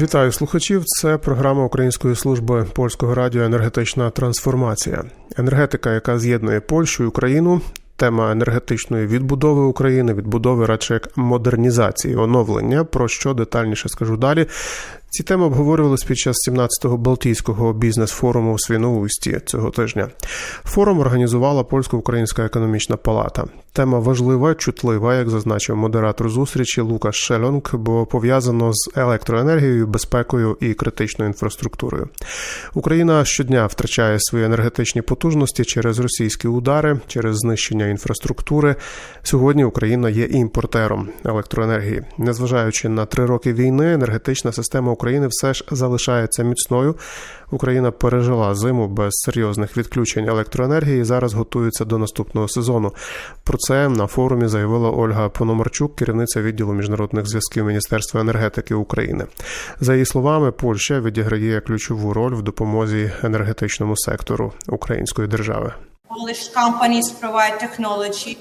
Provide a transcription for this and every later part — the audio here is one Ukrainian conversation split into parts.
Вітаю слухачів. Це програма Української служби польського радіо Енергетична трансформація. Енергетика, яка з'єднує Польщу і Україну. Тема енергетичної відбудови України, відбудови радше як модернізації, оновлення. Про що детальніше скажу далі. Ці теми обговорювалися під час 17-го Балтійського бізнес-форуму у Свіноусті цього тижня. Форум організувала Польсько-Українська економічна палата. Тема важлива, чутлива, як зазначив модератор зустрічі Лукаш Шелонг, бо пов'язано з електроенергією, безпекою і критичною інфраструктурою. Україна щодня втрачає свої енергетичні потужності через російські удари, через знищення інфраструктури. Сьогодні Україна є імпортером електроенергії. Незважаючи на три роки війни, енергетична система України все ж залишається міцною. Україна пережила зиму без серйозних відключень електроенергії. і Зараз готується до наступного сезону. Про це на форумі заявила Ольга Пономарчук, керівниця відділу міжнародних зв'язків Міністерства енергетики України. За її словами, Польща відіграє ключову роль в допомозі енергетичному сектору української держави. Polish companies provide technology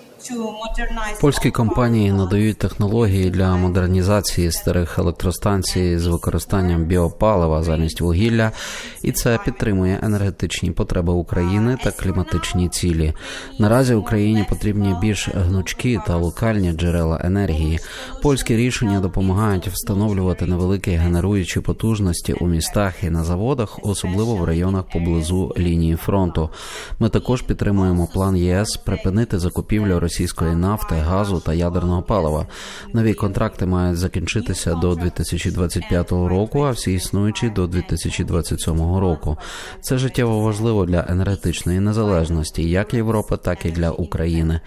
Польські компанії надають технології для модернізації старих електростанцій з використанням біопалива замість вугілля, і це підтримує енергетичні потреби України та кліматичні цілі. Наразі Україні потрібні більш гнучкі та локальні джерела енергії. Польські рішення допомагають встановлювати невеликі генеруючі потужності у містах і на заводах, особливо в районах поблизу лінії фронту. Ми також підтримуємо план ЄС припинити закупівлю російської нафти, газу та ядерного палива. Нові контракти мають закінчитися до 2025 року, а всі існуючі до 2027 року. Це життєво важливо для енергетичної незалежності, як Європи, так і для України.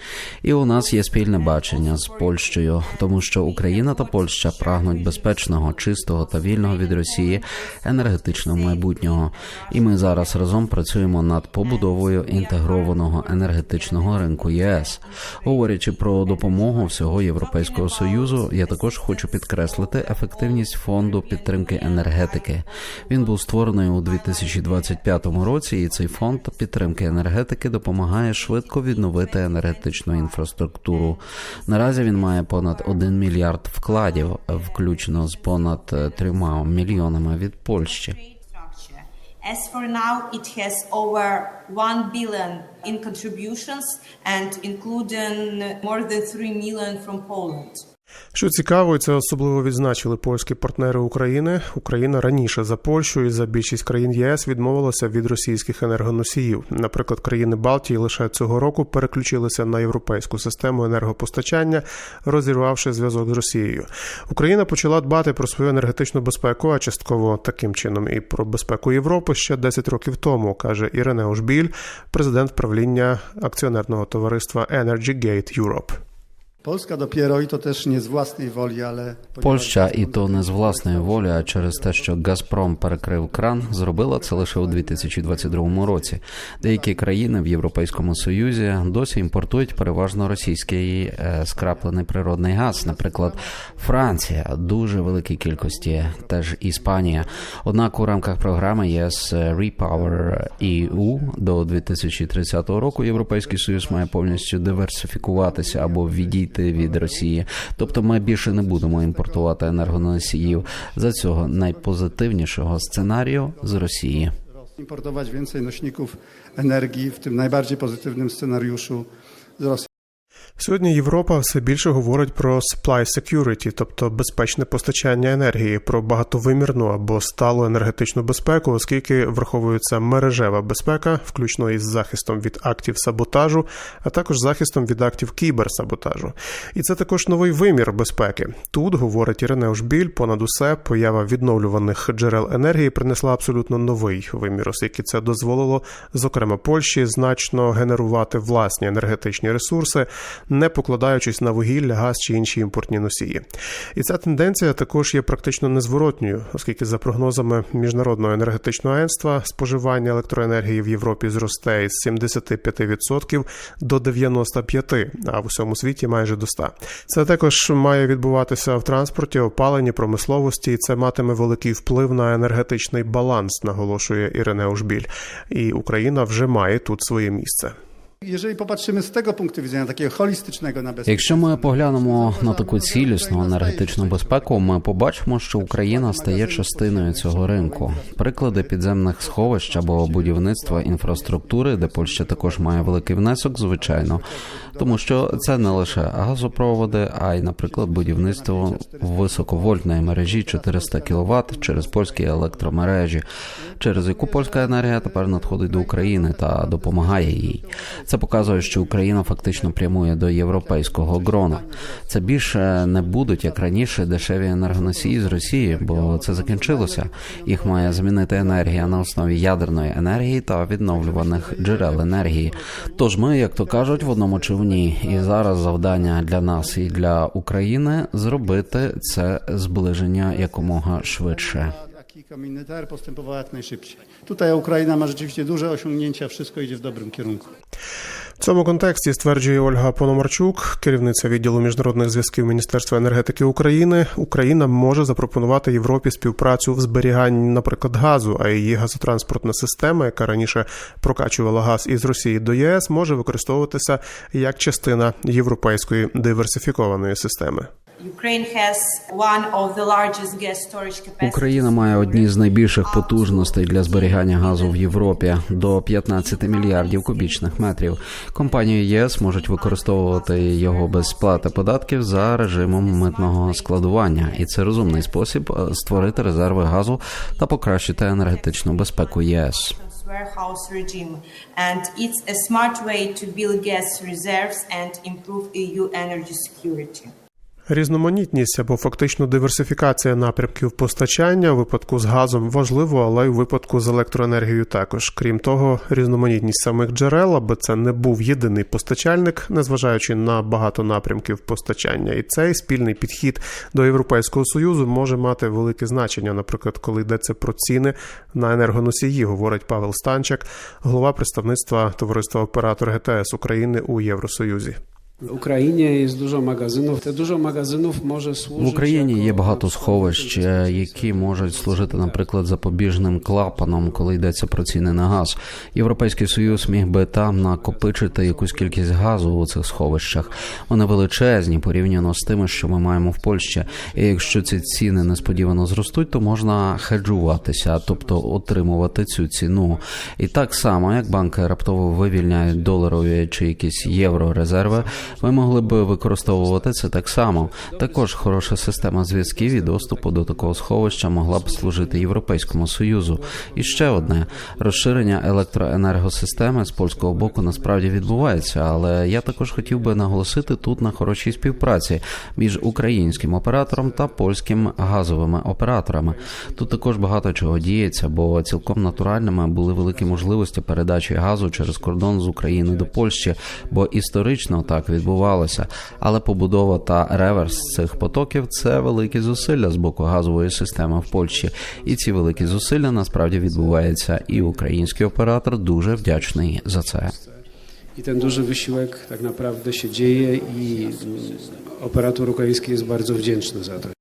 І у нас є спільне бачення з Польщею, тому що Україна та Польща прагнуть безпечного, чистого та вільного від Росії енергетичного майбутнього. І ми зараз разом працюємо над побудовою інтегрованого енергетичного ринку ЄС. Говорячи про допомогу всього Європейського союзу, я також хочу підкреслити ефективність фонду підтримки енергетики. Він був створений у 2025 році, і цей фонд підтримки енергетики допомагає швидко відновити енергетичну інфраструктуру. Наразі він має понад 1 мільярд вкладів, включно з понад е, трьома мільйонами від Польщі. As for now, it has over 1 billion in contributions and including more than 3 million from Poland. Що цікаво, і це особливо відзначили польські партнери України. Україна раніше за Польщу і за більшість країн ЄС відмовилася від російських енергоносіїв. Наприклад, країни Балтії лише цього року переключилися на європейську систему енергопостачання, розірвавши зв'язок з Росією. Україна почала дбати про свою енергетичну безпеку, а частково таким чином і про безпеку Європи ще 10 років тому, каже Ірене Ошбіль, президент правління акціонерного товариства Energy Gate Europe. Польща, і то не з власної волі, а через те, що Газпром перекрив кран, зробила це лише у 2022 році. Деякі країни в Європейському Союзі досі імпортують переважно російський е, скраплений природний газ. Наприклад, Франція дуже великій кількості, теж Іспанія. Однак у рамках програми ЄС Repower EU до 2030 року Європейський Союз має повністю диверсифікуватися або відійти від Росії. Тобто, ми більше не будемо імпортувати енергоносіїв за цього найпозитивнішого сценарію з Росії. Імпортувати більше носників енергії в тим найбільш позитивним сценаріюшу з Rosji. Сьогодні Європа все більше говорить про supply security, тобто безпечне постачання енергії, про багатовимірну або сталу енергетичну безпеку, оскільки враховується мережева безпека, включно із захистом від актів саботажу, а також захистом від актів кіберсаботажу. І це також новий вимір безпеки. Тут говорить Ірина Ошбіль, понад усе поява відновлюваних джерел енергії принесла абсолютно новий вимір, оскільки це дозволило, зокрема Польщі, значно генерувати власні енергетичні ресурси не покладаючись на вугілля, газ чи інші імпортні носії. І ця тенденція також є практично незворотньою, оскільки за прогнозами міжнародного енергетичного агентства споживання електроенергії в Європі зросте із 75% до 95%, а в усьому світі майже до 100%. Це також має відбуватися в транспорті, опаленні, промисловості, і це матиме великий вплив на енергетичний баланс, наголошує Ірина Ушбіль. І Україна вже має тут своє місце. Jeżeli popatrzymy z tego punktu widzenia, takiego holistycznego na bezpieczeństwo, Якщо ми поглянемо на таку цілісну енергетичну безпеку, ми побачимо, що Україна стає частиною цього ринку. Приклади підземних сховищ або будівництва інфраструктури, де Польща також має великий внесок, звичайно, тому що це не лише газопроводи, а й, наприклад, будівництво високовольтної мережі 400 кВт через польські електромережі, через яку польська енергія тепер надходить до України та допомагає їй. Це показує, що Україна фактично прямує до європейського грона. Це більше не будуть як раніше дешеві енергоносії з Росії, бо це закінчилося. Їх має замінити енергія на основі ядерної енергії та відновлюваних джерел енергії. Тож ми, як то кажуть, в одному човні, і зараз завдання для нас і для України зробити це зближення якомога швидше. Komunitar postępował jak najszybciej. Tutaj Ukraina ma rzeczywiście duże osiągnięcia, wszystko idzie w dobrym kierunku. В цьому контексті стверджує Ольга Пономарчук, керівниця відділу міжнародних зв'язків Міністерства енергетики України. Україна може запропонувати Європі співпрацю в зберіганні, наприклад, газу, а її газотранспортна система, яка раніше прокачувала газ із Росії до ЄС, може використовуватися як частина європейської диверсифікованої системи. Україна має одні з найбільших потужностей для зберігання газу в Європі до 15 мільярдів кубічних метрів. Компанії ЄС можуть використовувати його без сплати податків за режимом митного складування, і це розумний спосіб е, створити резерви газу та покращити енергетичну безпеку ЄС. warehouse regime and it's a smart way to build gas reserves and improve EU energy security. Різноманітність або фактично диверсифікація напрямків постачання у випадку з газом важливо, але й у випадку з електроенергією також. Крім того, різноманітність самих джерел, аби це не був єдиний постачальник, незважаючи на багато напрямків постачання. І цей спільний підхід до Європейського союзу може мати велике значення, наприклад, коли йдеться про ціни на енергоносії, говорить Павел Станчак, голова представництва товариства оператор ГТС України у Євросоюзі. В. Україні є багато сховищ, які можуть служити, наприклад, запобіжним клапаном, коли йдеться про ціни на газ. Європейський союз міг би там накопичити якусь кількість газу у цих сховищах. Вони величезні порівняно з тими, що ми маємо в Польщі. І якщо ці ціни несподівано зростуть, то можна хеджуватися, тобто отримувати цю ціну. І так само, як банки раптово вивільняють доларові чи якісь євро резерви, ви могли б використовувати це так само. Також хороша система зв'язків і доступу до такого сховища могла б служити Європейському союзу. І ще одне розширення електроенергосистеми з польського боку насправді відбувається, але я також хотів би наголосити тут на хорошій співпраці між українським оператором та польським газовими операторами. Тут також багато чого діється, бо цілком натуральними були великі можливості передачі газу через кордон з України до Польщі, бо історично так відбувалося. Але побудова та реверс цих потоків це великі зусилля з боку газової системи в Польщі. І ці великі зусилля насправді відбуваються. І український оператор дуже вдячний за це. І ten duży wysiłek tak naprawdę się dzieje mm, operator ukraiński jest bardzo wdzięczny za to.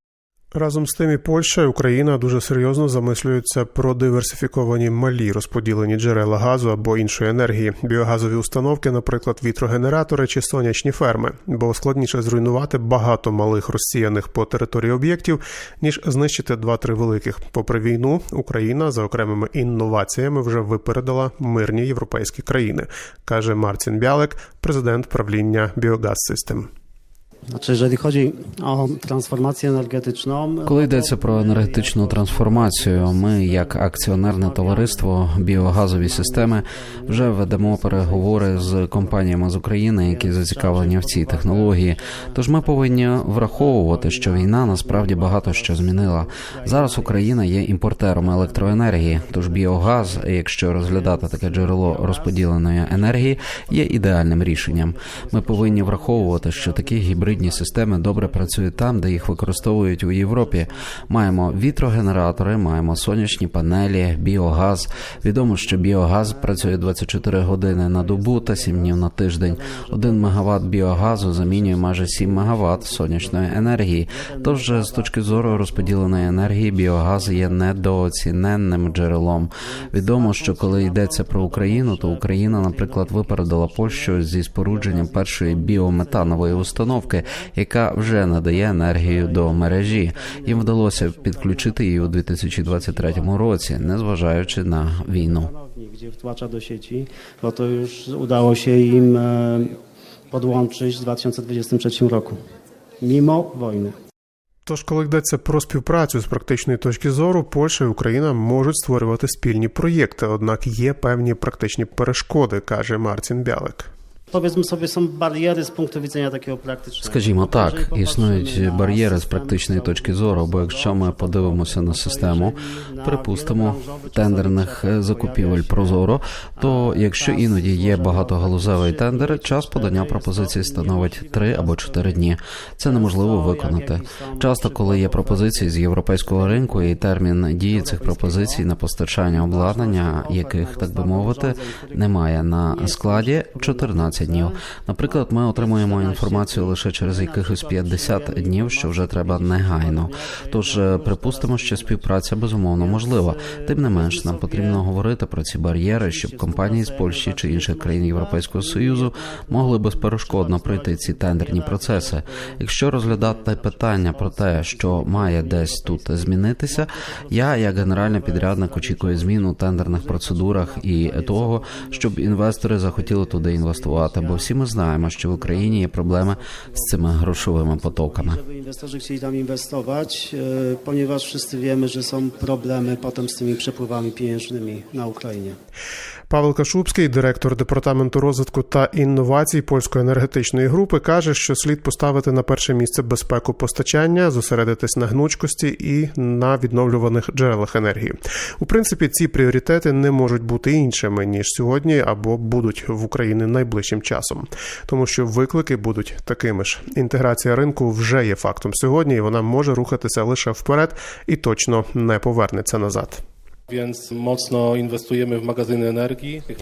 Разом з тим і Польща і Україна дуже серйозно замислюються про диверсифіковані малі розподілені джерела газу або іншої енергії, біогазові установки, наприклад, вітрогенератори чи сонячні ферми, бо складніше зруйнувати багато малих розсіяних по території об'єктів, ніж знищити два-три великих. Попри війну, Україна за окремими інноваціями вже випередила мирні європейські країни, каже Марцін Бялик, президент правління Біогаз Систем. Коли йдеться про енергетичну трансформацію, ми, як акціонерне товариство біогазові системи, вже ведемо переговори з компаніями з України, які зацікавлені в цій технології. Тож ми повинні враховувати, що війна насправді багато що змінила. Зараз Україна є імпортером електроенергії, тож біогаз, якщо розглядати таке джерело розподіленої енергії, є ідеальним рішенням. Ми повинні враховувати, що такі гібридні гібридні системи добре працюють там, де їх використовують у Європі. Маємо вітрогенератори, маємо сонячні панелі, біогаз. Відомо, що біогаз працює 24 години на добу та 7 днів на тиждень. Один мегаватт біогазу замінює майже 7 мегаватт сонячної енергії. Тож з точки зору розподіленої енергії, біогаз є недооціненним джерелом. Відомо, що коли йдеться про Україну, то Україна, наприклад, випередила Польщу зі спорудженням першої біометанової установки, яка вже надає енергію до мережі. Їм вдалося підключити її у 2023 році, незважаючи на війну. Gdzie wtłacza do sieci, bo to już udało się im e, podłączyć w 2023 roku, mimo wojny. Тож, коли йдеться про співпрацю з практичної точки зору, Польща і Україна можуть створювати спільні проєкти, однак є певні практичні перешкоди, каже Марцін Бялик. Powiedzmy sobie, są bariery z punktu widzenia takiego praktycznego. Скажімо так, існують бар'єри з практичної точки зору, бо якщо ми подивимося на систему, припустимо тендерних закупівель Прозоро, то якщо іноді є багатогалузевий тендер, час подання пропозицій становить 3 або 4 дні. Це неможливо виконати. Часто, коли є пропозиції з європейського ринку і термін дії цих пропозицій на постачання обладнання, яких так би мовити, немає на складі 14 днів. Наприклад, ми отримуємо інформацію лише через якихось 50 днів, що вже треба негайно. Тож е, припустимо, що співпраця безумовно можлива. Тим не менш, нам потрібно говорити про ці бар'єри, щоб компанії з Польщі чи інших країн Європейського союзу могли безперешкодно пройти ці тендерні процеси. Якщо розглядати питання про те, що має десь тут змінитися, я, як генеральний підрядник, очікую змін у тендерних процедурах і того, щоб інвестори захотіли туди інвестувати. Бо всі ми знаємо, що в Україні є проблеми з цими грошовими потоками. Żeby inwestorzy chcieli tam inwestować, e, ponieważ wszyscy wiemy, że są problemy potem z tymi przepływami pieniężnymi na Ukrainie. Павел Кашубський, директор департаменту розвитку та інновацій польської енергетичної групи, каже, що слід поставити на перше місце безпеку постачання, зосередитись на гнучкості і на відновлюваних джерелах енергії. У принципі, ці пріоритети не можуть бути іншими ніж сьогодні або будуть в Україні найближчим часом, тому що виклики будуть такими ж. Інтеграція ринку вже є фактом сьогодні, і вона може рухатися лише вперед і точно не повернеться назад.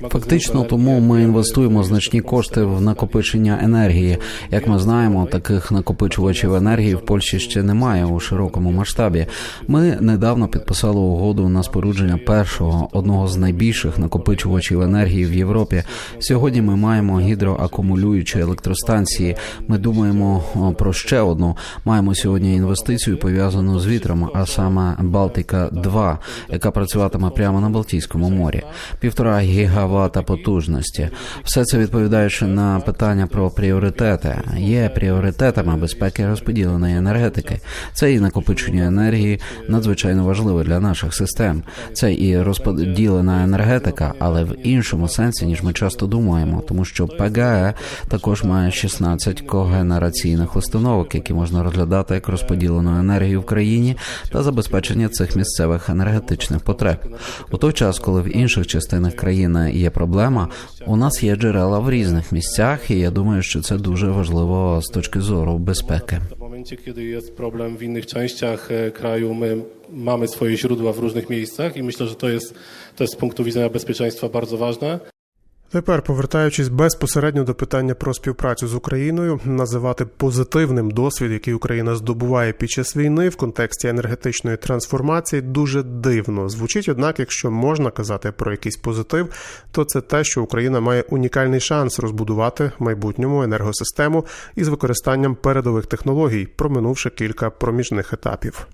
Фактично, тому ми інвестуємо значні кошти в накопичення енергії. Як ми знаємо, таких накопичувачів енергії в Польщі ще немає у широкому масштабі. Ми недавно підписали угоду на спорудження першого одного з найбільших накопичувачів енергії в Європі. Сьогодні ми маємо гідроакумулюючі електростанції. Ми думаємо про ще одну. Маємо сьогодні інвестицію пов'язану з вітром, а саме Балтика 2 яка працюватиме прямо на Балтійському морі. Півтора гігавата потужності. Все це відповідаючи на питання про пріоритети. Є пріоритетами безпеки розподіленої енергетики. Це і накопичення енергії надзвичайно важливе для наших систем. Це і розподілена енергетика, але в іншому сенсі, ніж ми часто думаємо, тому що ПГЕ також має 16 когенераційних установок, які можна розглядати як розподілену енергію в країні та забезпечення цих місцевих енергетичних потреб. У той час, коли в інших частинах країни є проблема, у нас є джерела в різних місцях, і я думаю, що це дуже важливо з точки зору безпеки. Problem w innych częściach e, kraju, my mamy swoje źródła w różnych miejscach i myślę, że to jest, to jest z punktu widzenia bezpieczeństwa bardzo ważne. Тепер, повертаючись безпосередньо до питання про співпрацю з Україною, називати позитивним досвід, який Україна здобуває під час війни в контексті енергетичної трансформації, дуже дивно звучить. Однак, якщо можна казати про якийсь позитив, то це те, що Україна має унікальний шанс розбудувати майбутньому енергосистему із використанням передових технологій, проминувши кілька проміжних етапів.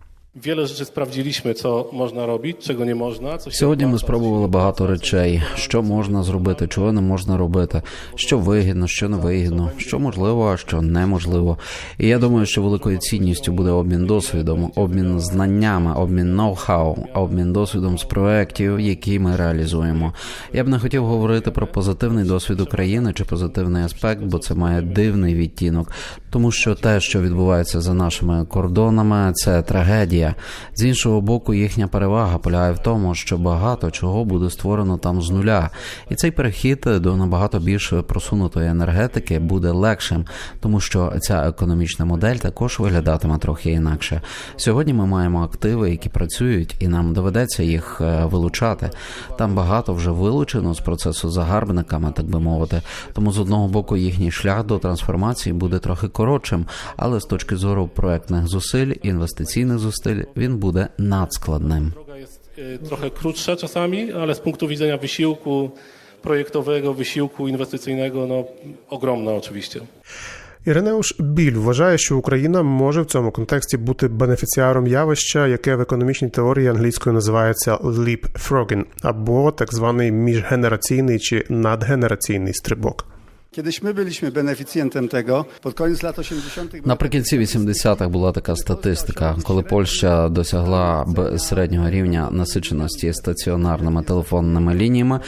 Сьогодні ми спробували багато речей, що можна зробити, чого не можна робити, що вигідно, що не вигідно, що можливо, а що неможливо. І я думаю, що великою цінністю буде обмін досвідом, обмін знаннями, обмін ноу-хау, обмін досвідом з проєктів, які ми реалізуємо. Я б не хотів говорити про позитивний досвід України чи позитивний аспект, бо це має дивний відтінок, тому що те, що відбувається за нашими кордонами, це трагедія. Технологія. З іншого боку, їхня перевага полягає в тому, що багато чого буде створено там з нуля, і цей перехід до набагато більш просунутої енергетики буде легшим, тому що ця економічна модель також виглядатиме трохи інакше. Сьогодні ми маємо активи, які працюють, і нам доведеться їх е, вилучати. Там багато вже вилучено з процесу загарбниками, так би мовити. Тому з одного боку їхній шлях до трансформації буде трохи коротшим, але з точки зору проектних зусиль, інвестиційних зусиль, він буде надскладним. Droga jest e, trochę krótsza czasami, ale z punktu widzenia wysiłku projektowego, wysiłku inwestycyjnego, no ogromna oczywiście. Іринеуш Біль вважає, що Україна може в цьому контексті бути бенефіціаром явища, яке в економічній теорії англійською називається leapfrogging, або так званий міжгенераційний чи надгенераційний стрибок. My byliśmy бенефіцієнтом tego. Pod koniec lat 80. Наприкінці 80-х була така статистика, коли Польща досягла середнього рівня насиченості стаціонарними телефонними лініями,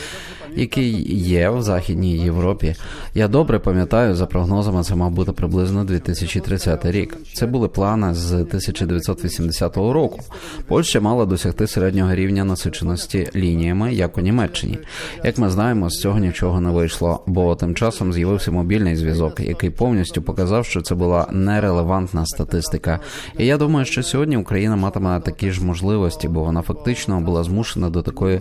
який є в Західній Європі. Я добре пам'ятаю, за прогнозами це мав бути приблизно 2030 рік. Це були плани з 1980 року. Польща мала досягти середнього рівня насиченості лініями, як у Німеччині. Як ми знаємо, з цього нічого не вийшло, бо тим часом з'явився мобільний зв'язок, який повністю показав, що це була нерелевантна статистика. І я думаю, що сьогодні Україна матиме такі ж можливості, бо вона фактично була змушена до такої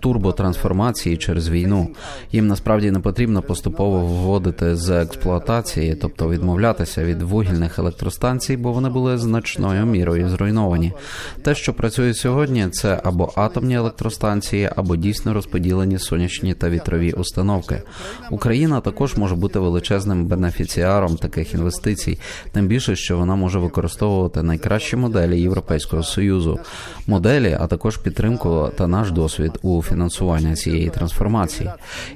турботрансформації через війну. Їм насправді не потрібно поступово вводити з експлуатації, тобто відмовлятися від вугільних електростанцій, бо вони були значною мірою зруйновані. Те, що працює сьогодні, це або атомні електростанції, або дійсно розподілені сонячні та вітрові установки. Україна також може бути величезним бенефіціаром таких інвестицій, тим більше, що вона може використовувати найкращі моделі Європейського союзу, моделі, а також підтримку та наш досвід у фінансуванні цієї трансформації.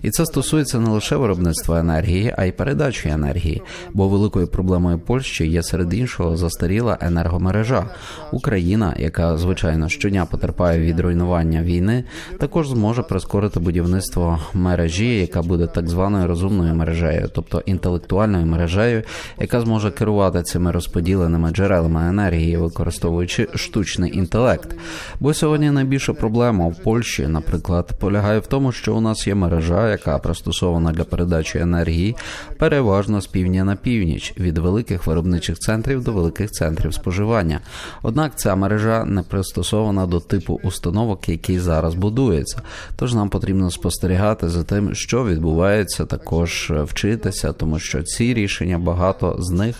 І це стосується не лише виробництва енергії, а й передачі енергії. Бо великою проблемою Польщі є серед іншого застаріла енергомережа. Україна, яка звичайно щодня потерпає від руйнування війни, також зможе прискорити будівництво мережі, яка буде так званою розумною мережею, тобто інтелектуальною мережею, яка зможе керувати цими розподіленими джерелами енергії, використовуючи штучний інтелект. Бо сьогодні найбільша проблема в Польщі, наприклад, полягає в тому, що у нас є мережа, яка пристосована для передачі енергії, переважно з півдня на північ, від великих виробничих центрів до великих центрів споживання. Однак ця мережа не пристосована до типу установок, який зараз будується. Тож нам потрібно спостерігати за тим, що відбувається, також вчитися, тому що ці рішення багато з них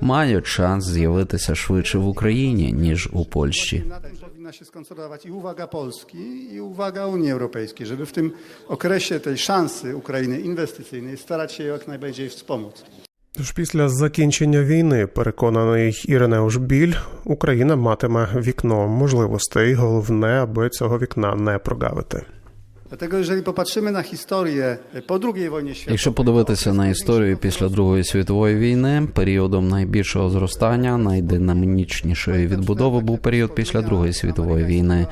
мають шанс з'явитися швидше в Україні ніж у Польщі. Powinna się skonsolidować i uwaga Polski, i uwaga Unii Europejskiej, żeby w tym okresie tej szansy Ukrainy inwestycyjnej starać się jak najbardziej wspomóc. Тож після закінчення війни, переконаний Іринеуш Біль, Україна матиме вікно можливостей. Головне, аби цього вікна не прогавити. Якщо подивитися на історію після Другої світової війни, періодом найбільшого зростання, найдинамічнішої відбудови був період після Другої світової війни.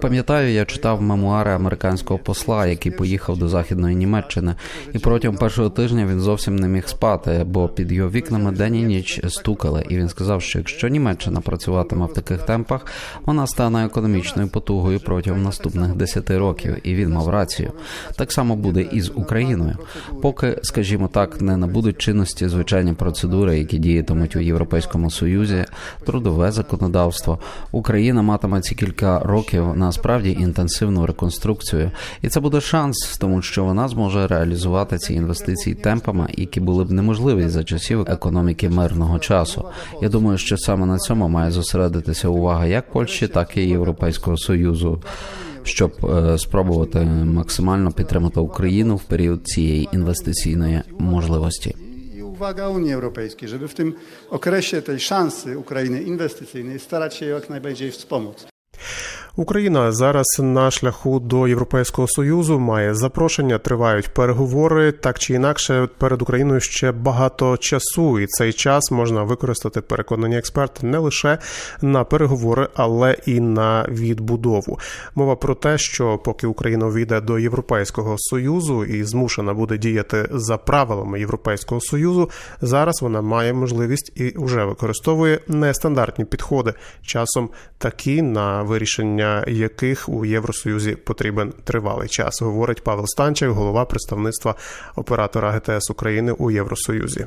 Пам'ятаю, я читав мемуари американського посла, який поїхав до західної Німеччини, і протягом першого тижня він зовсім не міг спати, бо під його вікнами день і ніч стукали. І він сказав, що якщо Німеччина працюватиме в таких темпах, вона стане економічною потугою протягом наступних 10 років. І він мав рацію. Так само буде і з Україною. Поки, скажімо так, не набудуть чинності звичайні процедури, які діятимуть у Європейському Союзі, трудове законодавство. Україна матиме ці кілька років насправді інтенсивну реконструкцію, і це буде шанс, тому що вона зможе реалізувати ці інвестиції темпами, які були б неможливі за часів економіки мирного часу. Я думаю, що саме на цьому має зосередитися увага як Польщі, так і Європейського Союзу. Щоб е, спробувати максимально підтримати Україну в період цієї інвестиційної можливості. i uwaga Unii Europejskiej, żeby w tym okresie tej szansy Ukrainy inwestycyjnej starać się jak najbardziej wspomóc. Україна зараз на шляху до Європейського союзу має запрошення, тривають переговори. Так чи інакше, перед Україною ще багато часу, і цей час можна використати переконані експерти не лише на переговори, але і на відбудову. Мова про те, що поки Україна увійде до Європейського союзу і змушена буде діяти за правилами Європейського союзу, зараз вона має можливість і вже використовує нестандартні підходи, часом такі на вирішення яких у Євросоюзі потрібен тривалий час, говорить Павел Станчик, голова представництва оператора ГТС України у Євросоюзі.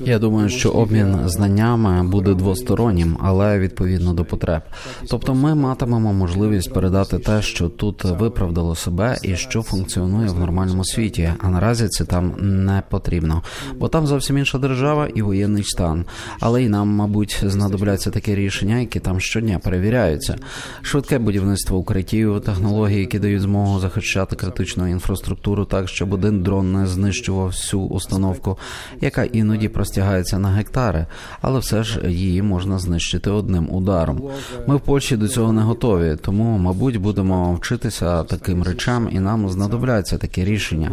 Я думаю, що обмін знаннями буде двостороннім, але відповідно до потреб. Тобто, ми матимемо можливість передати те, що тут виправдало себе і що функціонує в нормальному світі. А наразі це там не потрібно, бо там зовсім інша держава і воєнний стан. Але і нам, мабуть, знадобляться такі рішення, які там щодня перевіряються. Швидке будівництво укриттів, технології, які дають змогу захищати критичну інфраструктуру, так щоб один дрон не знищував всю установку, яка іноді простягається на гектари, але все ж її можна знищити одним ударом. Ми в Польщі до цього не готові, тому, мабуть, будемо вчитися таким речам, і нам знадобляться такі рішення.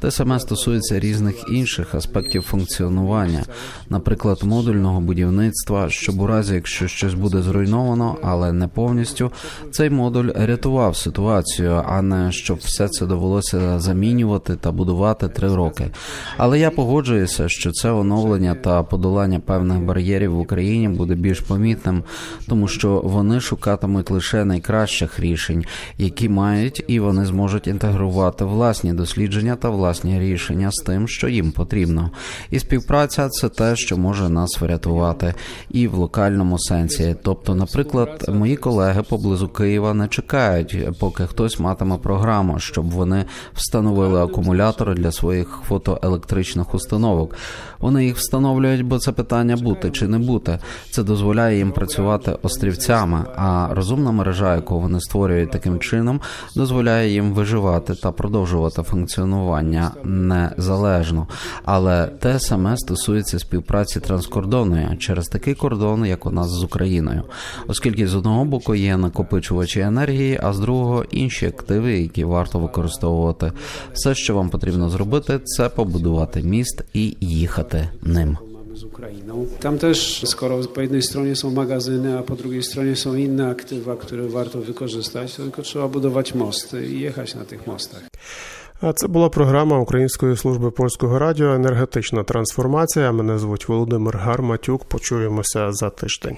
Те саме стосується різних інших аспектів функціонування, наприклад, модульного будівництва, щоб у разі, якщо щось буде зруйновано, але не повністю, цей модуль рятував ситуацію, а не щоб все це довелося замінювати та будувати три роки. Але я погоджуюся, що це оновлення та подолання певних бар'єрів в Україні буде більш помітним, тому що вони шукатимуть лише найкращих рішень, які мають, і вони зможуть інтегрувати власні дослідження та власні рішення з тим, що їм потрібно. І співпраця це те, що може нас врятувати, і в локальному сенсі. Тобто, наприклад, мої колеги поблизу Києва не чекають, поки хтось матиме програму, щоб вони встановили акумулятори для своїх фотоелектричних установок. Вони їх встановлюють, бо це питання бути чи не бути. Це дозволяє їм працювати острівцями. А розумна мережа, яку вони створюють таким чином, дозволяє їм виживати та продовжувати функціонування незалежно. Але те саме стосується співпраці транскордонної через такий кордон, як у нас з Україною, оскільки з одного боку є накопичувачі енергії, а з другого інші активи, які варто використовувати. Все, що вам потрібно зробити, це побудувати міст і їхати ним. z Ukrainą. Tam też, skoro po jednej stronie są magazyny, a po drugiej stronie są inne aktywa, które warto wykorzystać, to tylko trzeba budować mosty i jechać na tych mostach. А це була програма Української служби польського радіо Енергетична трансформація. Мене звуть Володимир Гарматюк. Почуємося за тиждень.